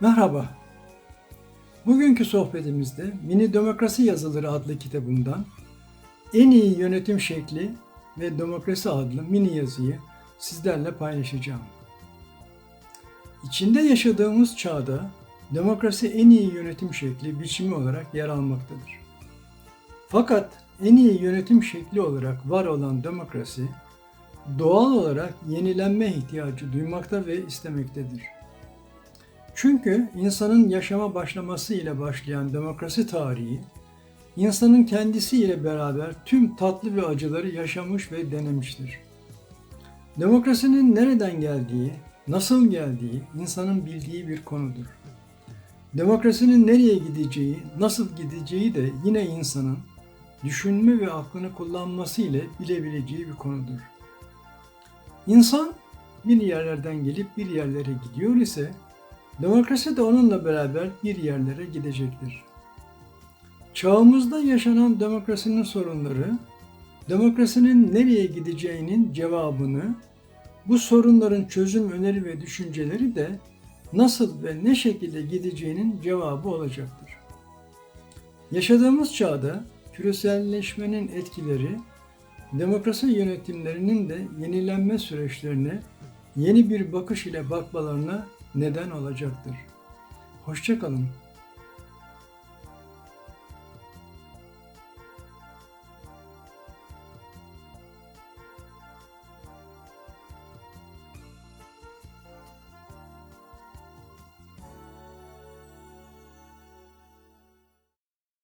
Merhaba. Bugünkü sohbetimizde Mini Demokrasi Yazıları adlı kitabımdan en iyi yönetim şekli ve demokrasi adlı mini yazıyı sizlerle paylaşacağım. İçinde yaşadığımız çağda demokrasi en iyi yönetim şekli biçimi olarak yer almaktadır. Fakat en iyi yönetim şekli olarak var olan demokrasi doğal olarak yenilenme ihtiyacı duymakta ve istemektedir. Çünkü insanın yaşama başlaması ile başlayan demokrasi tarihi, insanın kendisiyle beraber tüm tatlı ve acıları yaşamış ve denemiştir. Demokrasinin nereden geldiği, nasıl geldiği insanın bildiği bir konudur. Demokrasinin nereye gideceği, nasıl gideceği de yine insanın düşünme ve aklını kullanması ile bilebileceği bir konudur. İnsan bir yerlerden gelip bir yerlere gidiyor ise demokrasi de onunla beraber bir yerlere gidecektir. Çağımızda yaşanan demokrasinin sorunları, demokrasinin nereye gideceğinin cevabını, bu sorunların çözüm öneri ve düşünceleri de nasıl ve ne şekilde gideceğinin cevabı olacaktır. Yaşadığımız çağda küreselleşmenin etkileri demokrasi yönetimlerinin de yenilenme süreçlerine yeni bir bakış ile bakmalarına neden olacaktır. Hoşçakalın.